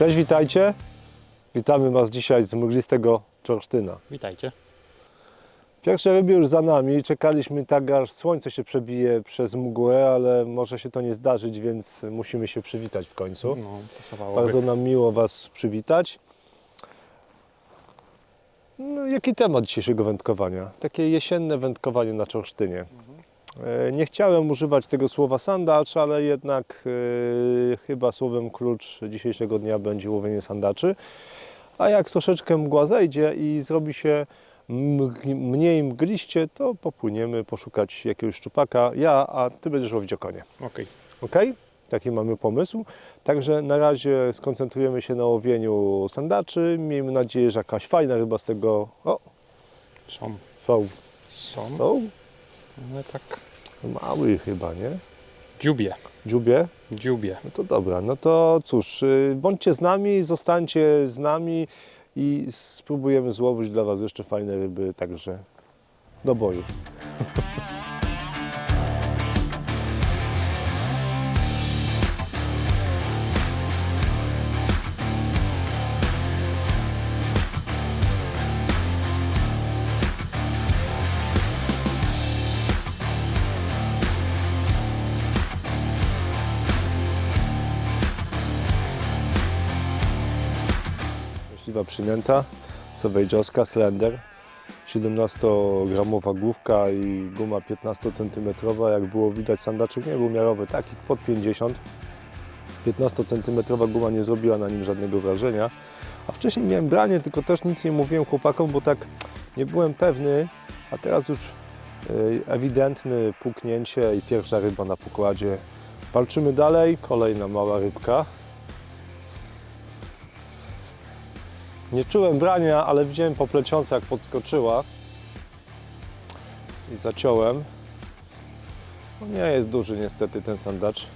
Cześć, witajcie. Witamy Was dzisiaj z mglistego Czorsztyna. Witajcie. Pierwsze ryby już za nami. Czekaliśmy tak, aż słońce się przebije przez mgłę, ale może się to nie zdarzyć, więc musimy się przywitać w końcu. No, pasowałoby. Bardzo nam miło Was przywitać. No, jaki temat dzisiejszego wędkowania? Takie jesienne wędkowanie na Czorsztynie. E, Nie chciałem używać tego słowa sandacz, ale jednak e, chyba słowem klucz dzisiejszego dnia będzie łowienie sandaczy. A jak troszeczkę mgła zejdzie i zrobi się mniej mgliście, to popłyniemy poszukać jakiegoś szczupaka. Ja, a Ty będziesz łowić okonie. Okej. Ok? Taki mamy pomysł. Także na razie skoncentrujemy się na łowieniu sandaczy. Miejmy nadzieję, że jakaś fajna ryba z tego. O, Są. są. Są. Są. Ale tak. Mały chyba, nie? Dziubie. Dziubie? Dziubie. No to dobra. No to cóż, y, bądźcie z nami, zostańcie z nami i spróbujemy złowić dla Was jeszcze fajne ryby. Także do boju. Myśliwa przynęta, sowejdziowska, slender. 17-gramowa główka i guma 15 cm. Jak było widać, sandaczek nie był miarowy, taki pod 50. 15 cm guma nie zrobiła na nim żadnego wrażenia. A wcześniej miałem branie, tylko też nic nie mówiłem chłopakom, bo tak nie byłem pewny, a teraz już y, ewidentny puknięcie i pierwsza ryba na pokładzie. Walczymy dalej, kolejna mała rybka. Nie czułem brania, ale widziałem po plecionce jak podskoczyła i zaciąłem. No nie jest duży niestety ten sandacz,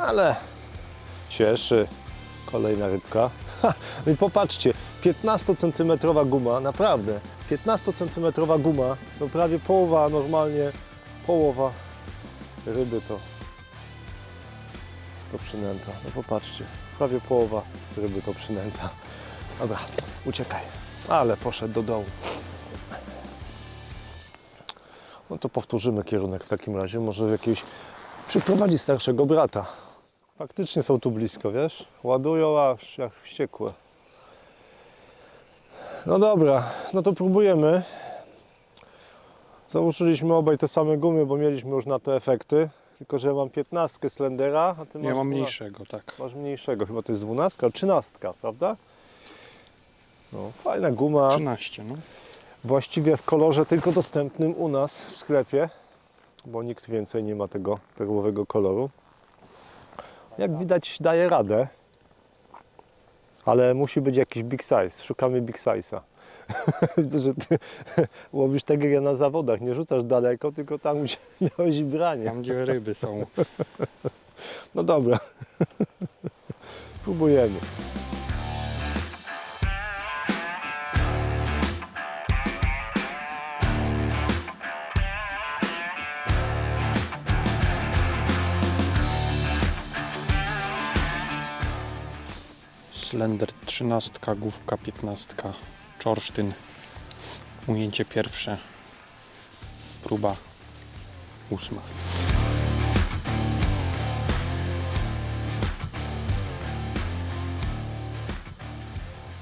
ale cieszy. Kolejna rybka. Ha, no i popatrzcie, 15 cm guma, naprawdę, 15 cm guma, no prawie połowa, normalnie połowa ryby to, to przynęta. No popatrzcie, prawie połowa ryby to przynęta. Dobra, uciekaj. Ale poszedł do dołu. No to powtórzymy kierunek w takim razie. Może jakieś przyprowadzi starszego brata. Faktycznie są tu blisko, wiesz? Ładują aż jak wściekłe. No dobra, no to próbujemy. Założyliśmy obaj te same gumy, bo mieliśmy już na to efekty. Tylko, że mam 15 Slendera, a ty masz Ja mam 12. mniejszego, tak. Masz mniejszego, chyba to jest 12, 13, prawda? No, fajna guma. 13, no. Właściwie w kolorze tylko dostępnym u nas w sklepie, bo nikt więcej nie ma tego perłowego koloru. Jak widać daje radę, ale musi być jakiś big size. Szukamy big size'a. Widzę, że ty łowisz tak jak ja na zawodach. Nie rzucasz daleko, tylko tam gdzie miałeś branie. Tam gdzie ryby są. No dobra. Próbujemy. Slender 13, główka 15, czorsztyn. Ujęcie pierwsze. Próba ósma.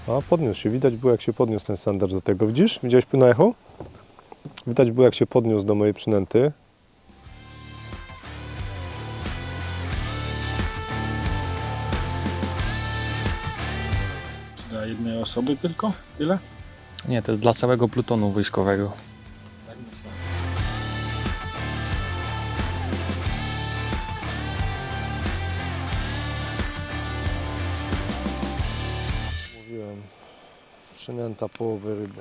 A, podniósł się. Widać było, jak się podniósł ten sandacz do tego. Widzisz? Widziałeś na echo? Widać było, jak się podniósł do mojej przynęty. Jednej osoby tylko? Tyle? Nie, to jest dla całego plutonu wojskowego. Tak myślę. Mówiłem, przynęta połowy ryby.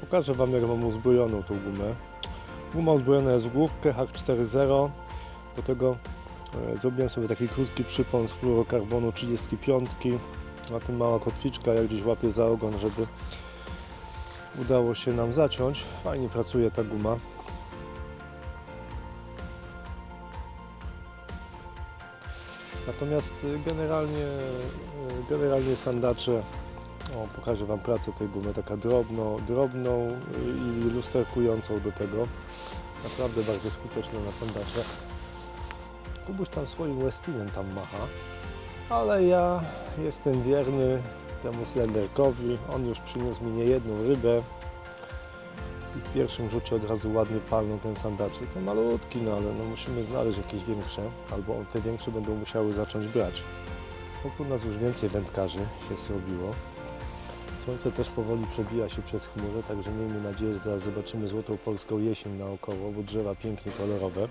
Pokażę Wam, jak mam uzbrojoną tą gumę. Guma uzbrojona jest w główkę HAK 4.0. Do tego E, zrobiłem sobie taki krótki przypon z fluorokarbonu 35. Na tym mała kotwiczka, jak gdzieś łapię za ogon, żeby udało się nam zaciąć. Fajnie pracuje ta guma. Natomiast e, generalnie, e, generalnie sandacze, o, pokażę Wam pracę tej gumy, taka drobno, drobną i lusterkującą do tego. Naprawdę bardzo skuteczne na sandacze. Kubuś tam swoim Westinem tam macha, ale ja jestem wierny temu Slenderkowi. On już przyniósł mi niejedną rybę i w pierwszym rzucie od razu ładnie palnął ten sandaczek. To malutki, no ale no musimy znaleźć jakieś większe, albo te większe będą musiały zacząć brać. Wokół nas już więcej wędkarzy się zrobiło. Słońce też powoli przebija się przez chmury, także miejmy nadzieję, że zaraz zobaczymy złotą polską jesień naokoło, bo drzewa pięknie kolorowe.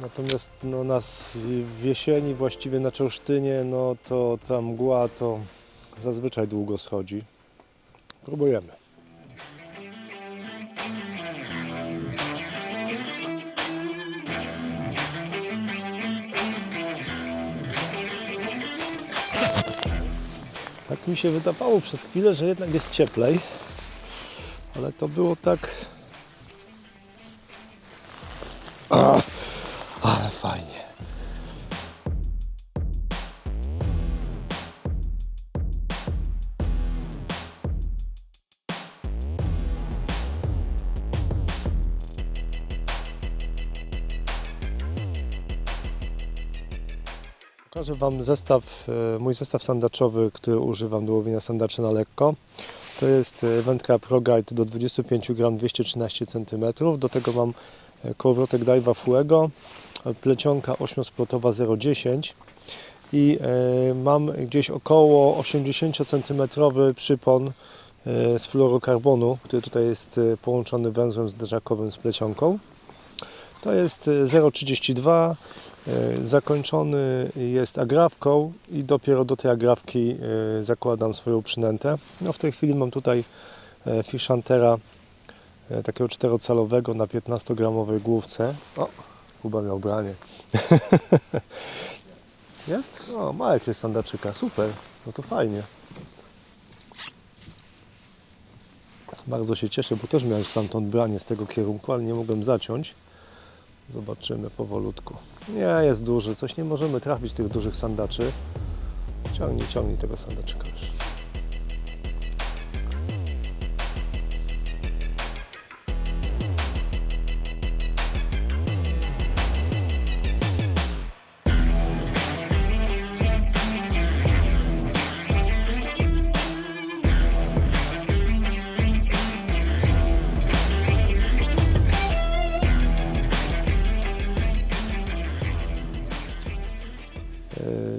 Natomiast no, nas w jesieni, właściwie na Czorsztynie, no to ta mgła to zazwyczaj długo schodzi. Próbujemy. Tak mi się wydawało przez chwilę, że jednak jest cieplej, ale to było tak. A, Pokażę Wam zestaw, e, mój zestaw sandaczowy, który używam do łowienia sandaczy na lekko. To jest e, wędka ProGuide do 25 gram 213 cm. Do tego mam e, kołowrotek Daiwa Fuego, plecionka 8-splotowa 0,10 i mam gdzieś około 80 cm przypon z fluorokarbonu, który tutaj jest połączony węzłem zderzakowym z plecionką. To jest e, 0,32 E, Zakończony jest agrafką i dopiero do tej agrafki e, zakładam swoją przynętę. No w tej chwili mam tutaj e, Fishhuntera e, takiego czterocalowego na 15-gramowej główce. O, Kuba miał branie. Jest? O, ma jakieś sandaczyka, super, no to fajnie. Bardzo się cieszę, bo też miałem stamtąd branie z tego kierunku, ale nie mogłem zaciąć. Zobaczymy powolutku. Nie, jest duży. Coś nie możemy trafić tych dużych sandaczy. Ciągnij, ciągnij tego sandaczyka już.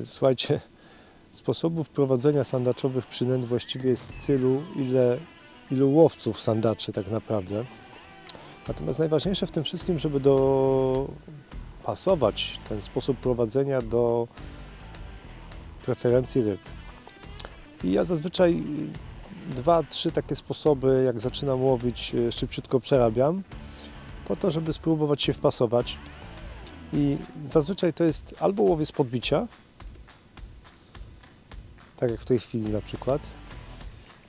Słuchajcie, sposobów prowadzenia sandaczowych przynęt właściwie jest tylu, ile, ilu łowców sandaczy tak naprawdę. Natomiast najważniejsze w tym wszystkim, żeby dopasować ten sposób prowadzenia do preferencji ryb. I ja zazwyczaj dwa, trzy takie sposoby, jak zaczynam łowić, e, szybciutko przerabiam, po to, żeby spróbować się wpasować. I zazwyczaj to jest albo łowię z podbicia, tak jak w tej chwili na przykład.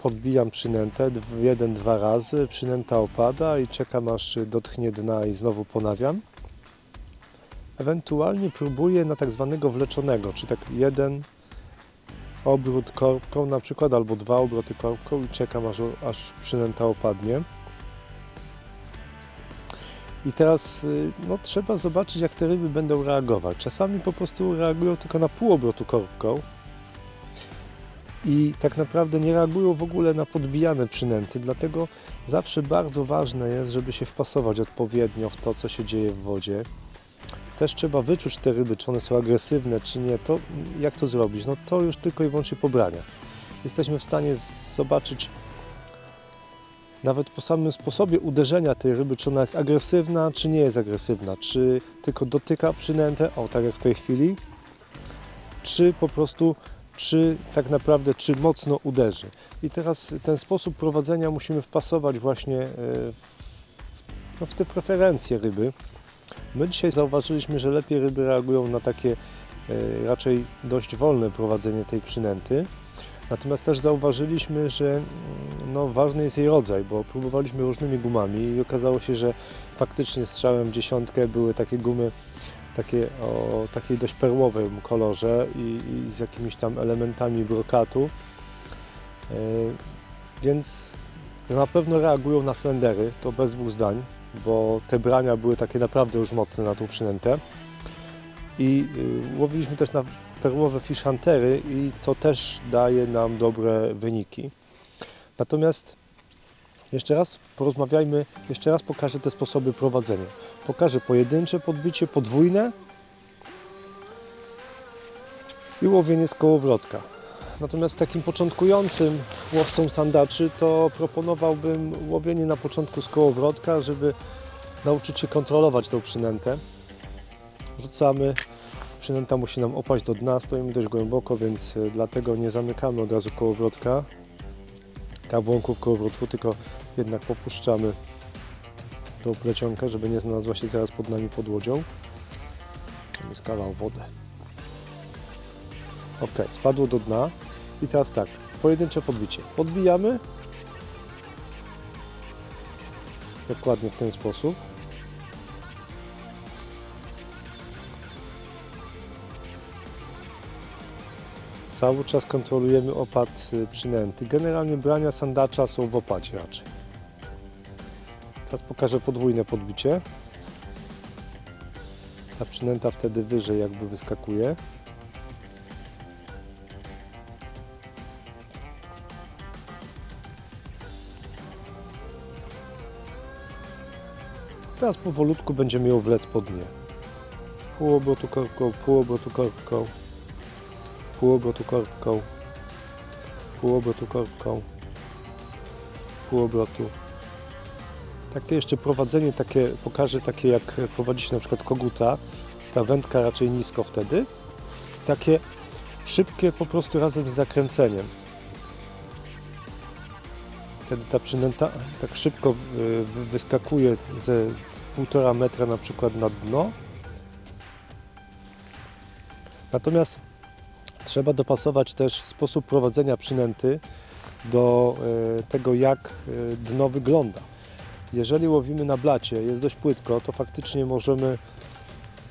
Podbijam przynętę jeden, dwa razy, przynęta opada i czekam aż dotknie dna i znowu ponawiam. Ewentualnie próbuję na tak zwanego wleczonego, czyli tak jeden obrót korbką na przykład, albo dwa obroty korbką i czekam aż, aż przynęta opadnie. I teraz y, no, trzeba zobaczyć, jak te ryby będą reagować. Czasami po prostu reagują tylko na pół obrotu korbką i tak naprawdę nie reagują w ogóle na podbijane przynęty, dlatego zawsze bardzo ważne jest, żeby się wpasować odpowiednio w to, co się dzieje w wodzie. Też trzeba wyczuć te ryby, czy one są agresywne, czy nie. To jak to zrobić? No to już tylko i wyłącznie pobrania. Jesteśmy w stanie zobaczyć nawet po samym sposobie uderzenia tej ryby, czy ona jest agresywna, czy nie jest agresywna, czy tylko dotyka przynętę, o tak jak w tej chwili, czy po prostu, czy tak naprawdę, czy mocno uderzy. I teraz ten sposób prowadzenia musimy wpasować właśnie e, no, w te preferencje ryby. My dzisiaj zauważyliśmy, że lepiej ryby reagują na takie e, raczej dość wolne prowadzenie tej przynęty. Natomiast też zauważyliśmy, że mm, no, ważny jest jej rodzaj, bo próbowaliśmy różnymi gumami i okazało się, że faktycznie strzałem dziesiątkę były takie gumy takie, o takiej dość perłowym kolorze i, i z jakimiś tam elementami brokatu. E, Więc na pewno reagują na slendery, to bez dwóch zdań, bo te brania były takie naprawdę już mocne na tą przynętę. I y, łowiliśmy też na perłowe fish huntery i to też daje nam dobre wyniki. Natomiast jeszcze raz porozmawiajmy, jeszcze raz pokażę te sposoby prowadzenia. Pokażę pojedyncze podbicie, podwójne. I łowienie z kołowrotka. Natomiast takim początkującym łowcom sandaczy to proponowałbym łowienie na początku z kołowrotka, żeby nauczyć się kontrolować tą przynętę. Rzucamy, przynęta musi nam opaść do dna, stoimy dość głęboko, więc e, dlatego nie zamykamy od razu kołowrotka, kabłonków kołowrotku, tylko jednak popuszczamy tą plecionkę, żeby nie znalazła się zaraz pod nami pod łodzią. Tam jest kawał wodę. Ok, spadło do dna. I teraz tak, pojedyncze podbicie. Podbijamy. Dokładnie w ten sposób. Cały czas kontrolujemy opad y, przynęty. Generalnie brania sandacza są w opadzie raczej. Teraz pokażę podwójne podbicie. Ta przynęta wtedy wyżej jakby wyskakuje. Teraz powolutku będziemy ją wlec po dnie. Pół obrotu korbką, pół obrotu korbką, pół obrotu korbką, pół obrotu korbką, pół obrotu. Takie jeszcze prowadzenie, takie, pokażę takie jak prowadzi się na przykład koguta, ta wędka raczej nisko wtedy. Takie szybkie po prostu razem z zakręceniem. Wtedy ta przynęta tak szybko y, wy- wyskakuje ze półtora metra na przykład na dno. Natomiast trzeba dopasować też sposób prowadzenia przynęty do y, tego, jak y, dno wygląda. Jeżeli łowimy na blacie, jest dość płytko, to faktycznie możemy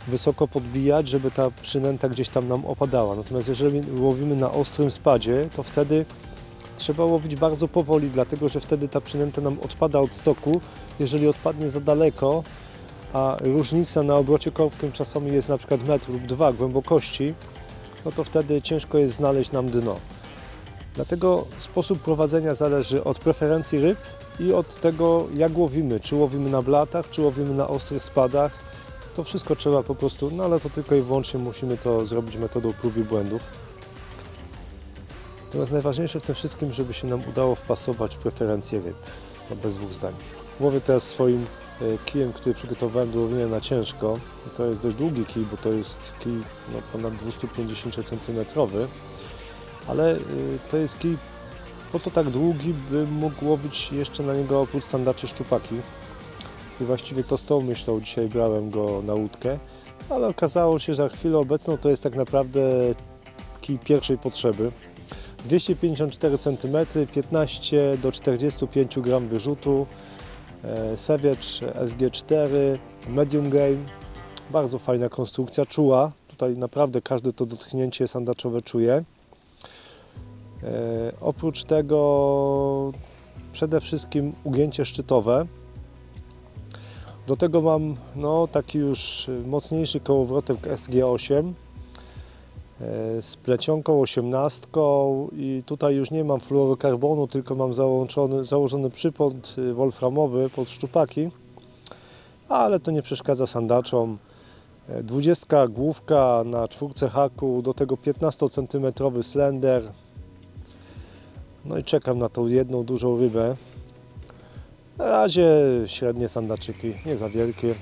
wysoko podbijać, żeby ta przynęta gdzieś tam nam opadała. Natomiast jeżeli łowimy na ostrym spadzie, to wtedy trzeba łowić bardzo powoli, dlatego że wtedy ta przynęta nam odpada od stoku. Jeżeli odpadnie za daleko, a różnica na obrocie korbkiem czasami jest na przykład metr lub dwa głębokości, no to wtedy ciężko jest znaleźć nam dno. Dlatego sposób prowadzenia zależy od preferencji ryb i od tego, jak łowimy. Czy łowimy na blatach, czy łowimy na ostrych spadach. To wszystko trzeba po prostu, no ale to tylko i wyłącznie musimy to zrobić metodą prób i błędów. Natomiast najważniejsze w tym wszystkim, żeby się nam udało wpasować preferencje ryb. To bez dwóch zdań. Łowię teraz swoim e, kijem, który przygotowałem do łowienia na ciężko. To jest dość długi kij, bo to jest kij no, ponad 250 cm, ale y, to jest kij po to tak długi, by mógł łowić jeszcze na niego oprócz sandaczy szczupaki. I właściwie to z tą myślą dzisiaj brałem go na łódkę, ale okazało się, że na chwilę obecną to jest tak naprawdę kij pierwszej potrzeby. 254 cm, 15 do 45 gram wyrzutu, e, Seviecz SG4, medium game, bardzo fajna konstrukcja, czuła, tutaj naprawdę każde to dotknięcie sandaczowe czuje. E, oprócz tego przede wszystkim ugięcie szczytowe. Do tego mam no, taki już mocniejszy kołowrotek SG8 e, z plecionką 18 i tutaj już nie mam fluorokarbonu, tylko mam załączony, założony przypąd y, wolframowy pod szczupaki, ale to nie przeszkadza sandaczom. E, 20 główka na czwórce haku, do tego 15 cm slender. No i czekam na tą jedną dużą rybę. Na razie średnie sandaczyki, nie za wielkie.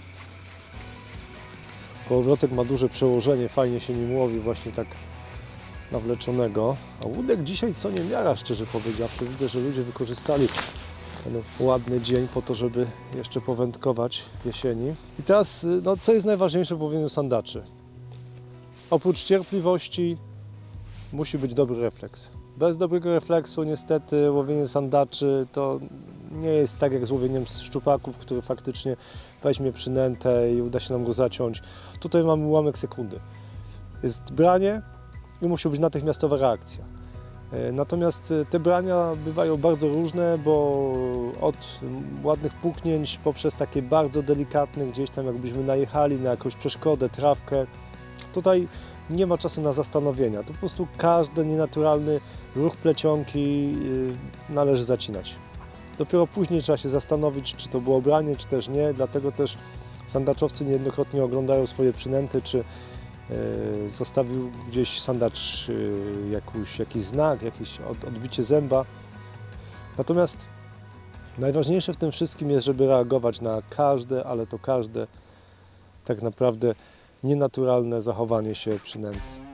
Kołowrotek ma duże przełożenie, fajnie się nim łowi właśnie tak nawleczonego. A łódek dzisiaj co nie miara, szczerze powiedziawszy. Widzę, że ludzie wykorzystali ten ładny dzień po to, żeby jeszcze powędkować jesieni. I teraz, no, co jest najważniejsze w łowieniu sandaczy? Oprócz cierpliwości musi być dobry refleks. Bez dobrego refleksu niestety łowienie sandaczy to nie jest tak jak z łowieniem szczupaków, który faktycznie weźmie przynętę i uda się nam go zaciąć. Tutaj mamy ułamek sekundy. Jest branie i musi być natychmiastowa reakcja. E, Natomiast e, te brania bywają bardzo różne, bo od ładnych puknięć poprzez takie bardzo delikatne, gdzieś tam jakbyśmy najechali na jakąś przeszkodę, trawkę. Tutaj nie ma czasu na zastanowienia. To po prostu każdy nienaturalny ruch plecionki y, należy zacinać. Dopiero później trzeba się zastanowić, czy to było branie, czy też nie. Dlatego też sandaczowcy niejednokrotnie oglądają swoje przynęty, czy y, zostawił gdzieś sandacz y, jakiś, jakiś znak, jakieś od, odbicie zęba. Natomiast najważniejsze w tym wszystkim jest, żeby reagować na każde, ale to każde tak naprawdę nienaturalne zachowanie się przynęty.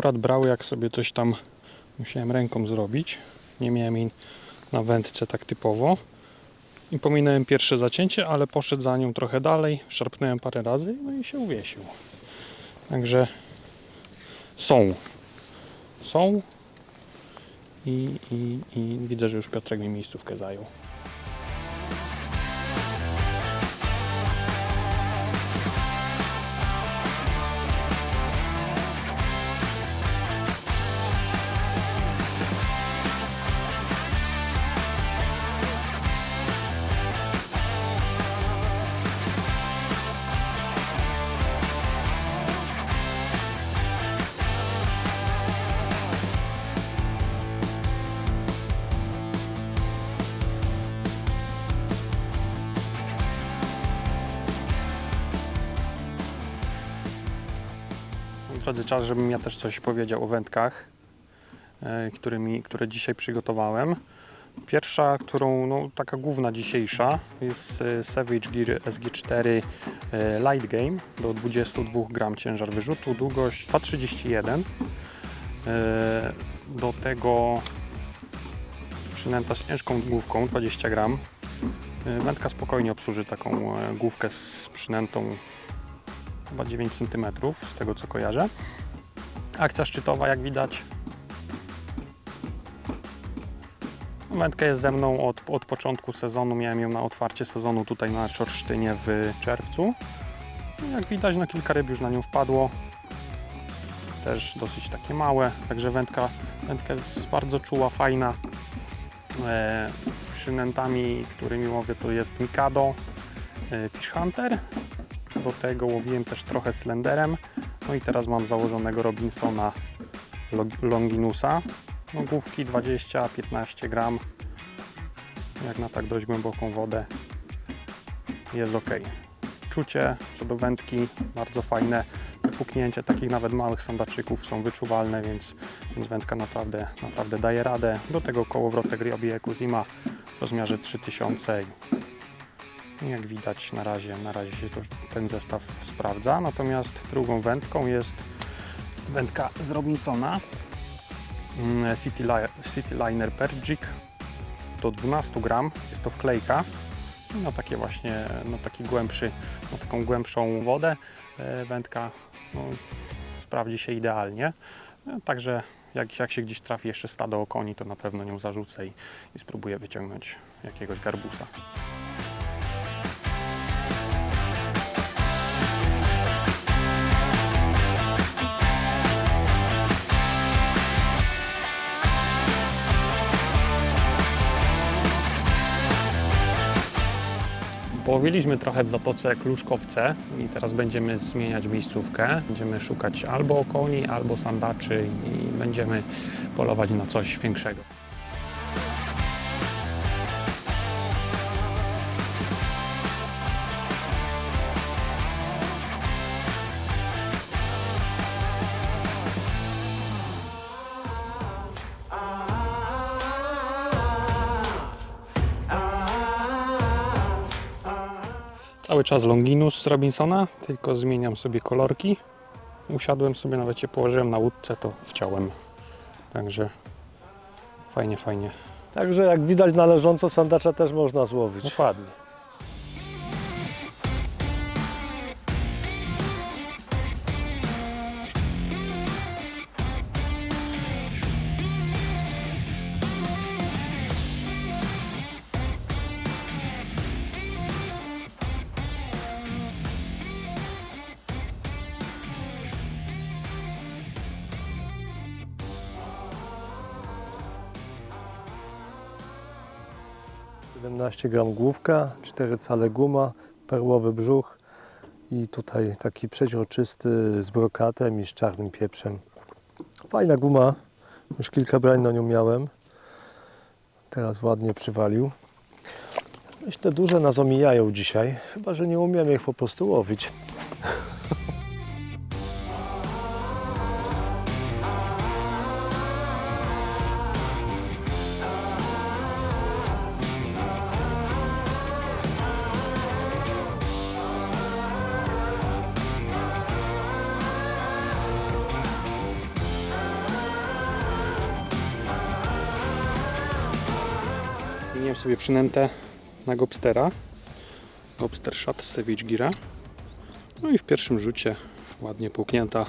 Akurat brał jak sobie coś tam musiałem ręką zrobić. Nie miałem jej na wędce tak typowo. I pominąłem pierwsze zacięcie, ale poszedł za nią trochę dalej. Szarpnąłem parę razy no i się uwiesił. Także są. Są. I, i, I widzę, że już Piotrek mi miejscówkę zajął. Czas, żebym ja też coś powiedział o wędkach, e, którymi, które dzisiaj przygotowałem. Pierwsza, którą, no, taka główna dzisiejsza, jest e, Savage Gear SG4 e, Light Game do 22 gram ciężar wyrzutu, długość 2,31. E, Do tego przynęta z ciężką główką 20 gram. Wędka spokojnie obsłuży taką główkę z przynętą chyba 9 cm z tego co kojarzę. Akcja szczytowa jak widać. Wędka jest ze mną od, od początku sezonu, miałem ją na otwarcie sezonu tutaj na Czorsztynie w czerwcu. Jak widać no kilka ryb już na nią wpadło. Też dosyć takie małe, także wędka, wędka jest bardzo czuła, fajna. E, przynętami, którymi łowię to jest Mikado, e, Fish Hunter do tego łowiłem też trochę slenderem. No i teraz mam założonego Robinsona Longinusa. No, główki 20-15 gram. Jak na tak dość głęboką wodę jest ok. Czucie co do wędki bardzo fajne. Te puknięcia takich nawet małych sandaczyków są wyczuwalne, więc, więc wędka naprawdę, naprawdę daje radę. Do tego kołowrotek Ryobi Ekuzima w rozmiarze 3000 jak widać na razie, na razie się to, ten zestaw sprawdza. Natomiast drugą wędką jest wędka z Robinsona mm, City, City Liner Perjik do 12 gram. Jest to wklejka na takie właśnie, na taki głębszy, na taką głębszą wodę. E, Wędka no, sprawdzi się idealnie. E, Także jak, jak się gdzieś trafi jeszcze stado koni, to na pewno nią zarzucę i, i spróbuję wyciągnąć jakiegoś garbusa. Połowiliśmy trochę w Zatoce Kluszkowce i teraz będziemy zmieniać miejscówkę. Będziemy szukać albo okoni, albo sandaczy i będziemy polować na coś większego. Cały czas Longinus z Robinsona, tylko zmieniam sobie kolorki. Usiadłem sobie, nawet się położyłem na łódce, to wciąłem. Także fajnie, fajnie. Także jak widać należąco sandacza też można złowić. Dokładnie. Yy, 17 gram główka, 4 cale guma, perłowy brzuch i tutaj taki przeźroczysty z brokatem i z czarnym pieprzem. Fajna guma, już kilka brań na nią miałem. Teraz ładnie przywalił. Myślę, duże nas omijają dzisiaj, chyba że nie umiemy ich po prostu łowić. Przynętę na Gobstera. Gobster Shot Savage Gira. No i w pierwszym rzucie ładnie połknięta.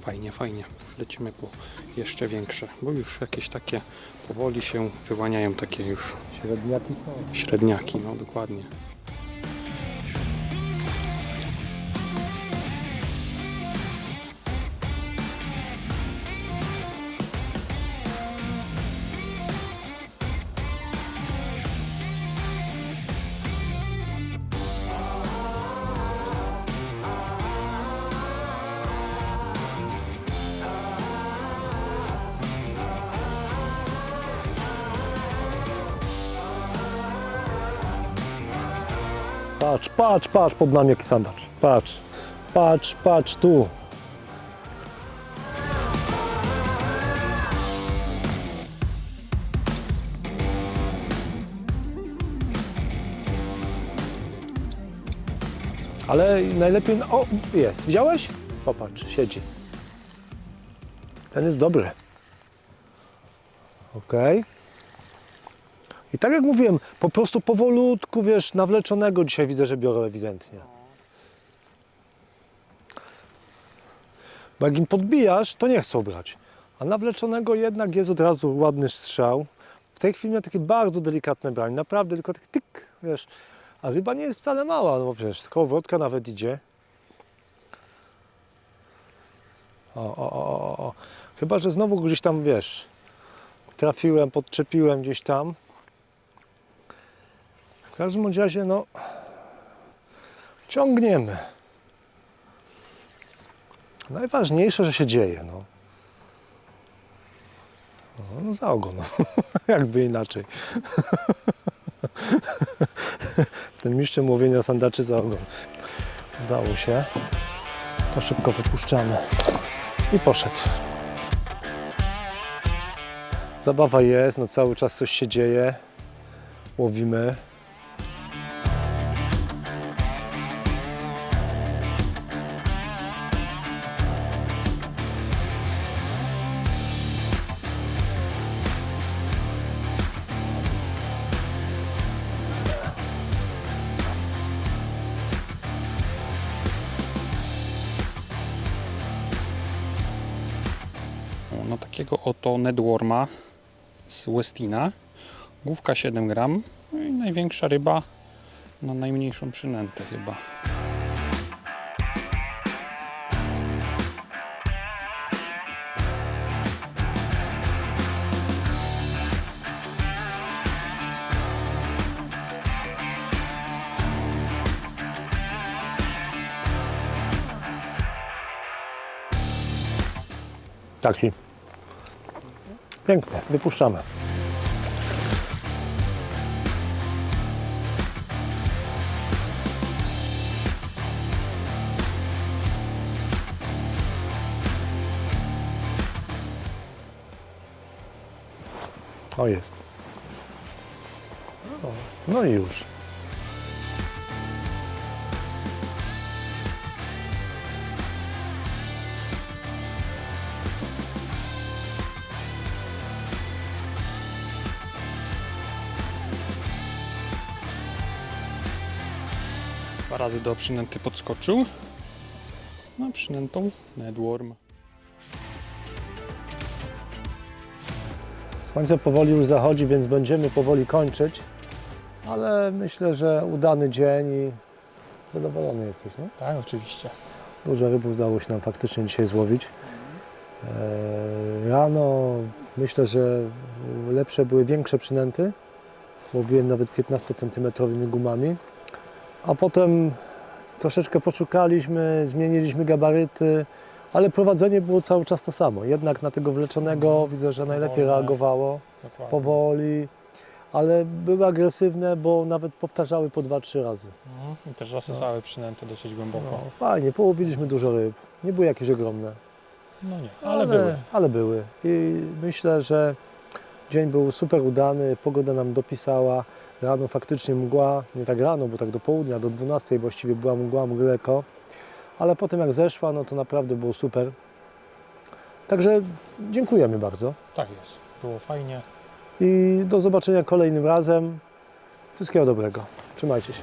Fajnie, fajnie. Lecimy po jeszcze większe, bo już jakieś takie powoli się wyłaniają takie już Średniaki średniaki, no dokładnie. Patrz, patrz, pod nami jaki sandacz. Patrz, patrz, patrz tu. Ale najlepiej... na- O, jest. Widziałeś? Popatrz, siedzi. Ten jest dobry. Okej. I tak jak mówiłem, po prostu powolutku, wiesz, nawleczonego dzisiaj widzę, że biorę ewidentnie. Bo jak im podbijasz, to nie chcą brać. A nawleczonego jednak jest od razu ładny strzał. W tej chwili miał takie bardzo delikatne branie, naprawdę tylko tak tyk, wiesz. A ryba nie jest wcale mała, no bo przecież kołowrotka nawet idzie. O, o, o, o, o. Chyba, że znowu gdzieś tam, wiesz, trafiłem, podczepiłem gdzieś tam. Każdym razie, no, ciągniemy. Najważniejsze, że się dzieje, no. No, no za ogon, no. jakby inaczej. Ten mistrzem łowienia sandaczy za ogon. Udało się. To szybko wypuszczamy. I poszedł. Zabawa jest, no cały czas coś się dzieje. Łowimy. Oto Nedworma z Westina. Główka 7 gram. No i największa ryba na najmniejszą przynętę chyba. Taki. Pięknie, wypuszczamy. O jest. No i już. Razy do przynęty podskoczył. Na przynętą Nedworm. Słońce powoli już zachodzi, więc będziemy powoli kończyć. Ale myślę, że udany dzień i zadowolony jesteś, nie? Tak, oczywiście. Dużo ryb udało się nam faktycznie dzisiaj złowić. Eee, Rano myślę, że lepsze były większe przynęty. Łowiłem nawet 15 cm gumami. A potem troszeczkę poszukaliśmy, zmieniliśmy gabaryty, ale prowadzenie było cały czas to samo. Jednak na tego wleczonego widzę, że najlepiej reagowało, Dokładnie. powoli, ale były agresywne, bo nawet powtarzały po 2-3 razy. Mhm. I też zasysały przynęty dosyć głęboko. No, fajnie, połowiliśmy dużo ryb. Nie były jakieś ogromne. No nie, ale były. Ale były. I myślę, że dzień był super udany, pogoda nam dopisała. Rano faktycznie mgła, nie tak rano, bo tak do południa, do 12 właściwie była mgła, mgleko. Ale potem jak zeszła, no to naprawdę było super. Także dziękujemy bardzo Tak jest. Było fajnie. i do zobaczenia kolejnym razem. Wszystkiego dobrego. Trzymajcie się.